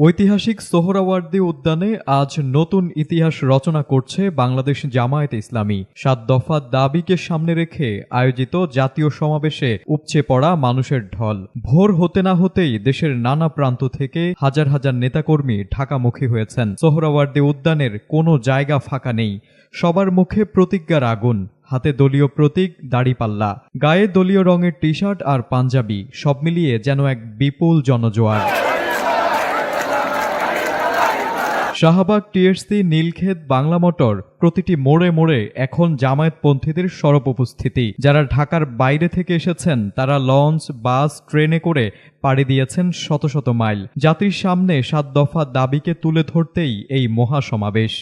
ঐতিহাসিক সোহরাওয়ার্দী উদ্যানে আজ নতুন ইতিহাস রচনা করছে বাংলাদেশ জামায়াত ইসলামী। সাত দফা দাবিকে সামনে রেখে আয়োজিত জাতীয় সমাবেশে উপচে পড়া মানুষের ঢল। ভোর হতে না হতেই দেশের নানা প্রান্ত থেকে হাজার হাজার নেতাকর্মী ঢাকামুখী হয়েছেন। সোহরাওয়ার্দী উদ্যানের কোনো জায়গা ফাঁকা নেই। সবার মুখে প্রতিজ্ঞার আগুন। হাতে দলীয় প্রতীক দাড়িপাল্লা। গায়ে দলীয় রঙের টি শার্ট আর পাঞ্জাবি। সব মিলিয়ে যেন এক বিপুল জনজোয়ার। শাহবাগ টিএসসি নীলক্ষেত বাংলা মোটর প্রতিটি মোড়ে মোড়ে এখন জামায়াতপন্থীদের সরব উপস্থিতি। যারা ঢাকার বাইরে থেকে এসেছেন, তারা লঞ্চ, বাস, ট্রেনে করে পাড়ি দিয়েছেন শত শত মাইল। জাতির সামনে সাত দফা দাবিকে তুলে ধরতেই এই মহাসমাবেশ।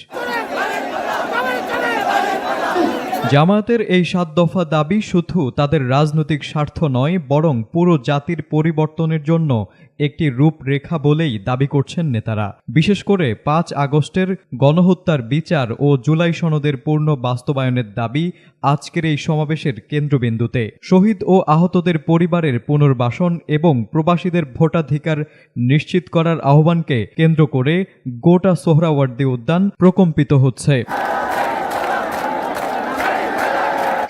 জামায়াতের এই সাত দফা দাবি শুধু তাদের রাজনৈতিক স্বার্থ নয়, বরং পুরো জাতির পরিবর্তনের জন্য একটি রূপরেখা বলেই দাবি করছেন নেতারা। বিশেষ করে পাঁচ আগস্টের গণহত্যার বিচার ও জুলাই সনদের পূর্ণ বাস্তবায়নের দাবি আজকের এই সমাবেশের কেন্দ্রবিন্দুতে। শহীদ ও আহতদের পরিবারের পুনর্বাসন এবং প্রবাসীদের ভোটাধিকার নিশ্চিত করার আহ্বানকে কেন্দ্র করে গোটা সোহরাওয়ার্দী উদ্যান প্রকম্পিত হচ্ছে।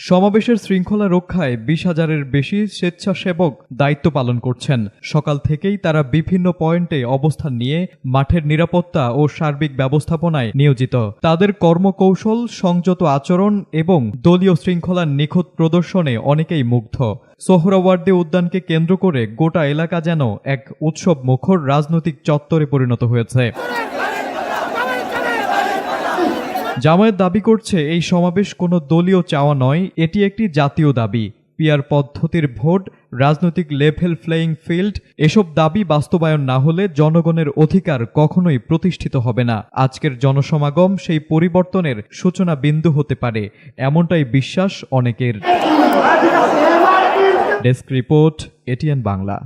সমাবেশের শৃঙ্খলা রক্ষায় বিশ হাজারের বেশি স্বেচ্ছাসেবক দায়িত্ব পালন করছেন। সকাল থেকেই তারা বিভিন্ন পয়েন্টে অবস্থান নিয়ে মাঠের নিরাপত্তা ও সার্বিক ব্যবস্থাপনায় নিয়োজিত। তাদের কর্মকৌশল, সংযত আচরণ এবং দলীয় শৃঙ্খলার নিখুঁত প্রদর্শনে অনেকেই মুগ্ধ। সোহরাওয়ার্দী উদ্যানকে কেন্দ্র করে গোটা এলাকা যেন এক উৎসব মুখর রাজনৈতিক চত্বরে পরিণত হয়েছে। জামায়াত দাবি করছে এই সমাবেশ কোনো দলীয় চাওয়া নয় এটি একটি জাতীয় দাবি। পিয়ার পদ্ধতির ভোট রাজনৈতিক লেভেল প্লেয়িং ফিল্ড এসব দাবি বাস্তবায়ন না হলে জনগণের অধিকার কখনোই প্রতিষ্ঠিত হবে না। আজকের জনসমাগম সেই পরিবর্তনের সূচনা বিন্দু হতে পারে এমনটাই বিশ্বাস অনেকের। Desk report ATN Bangla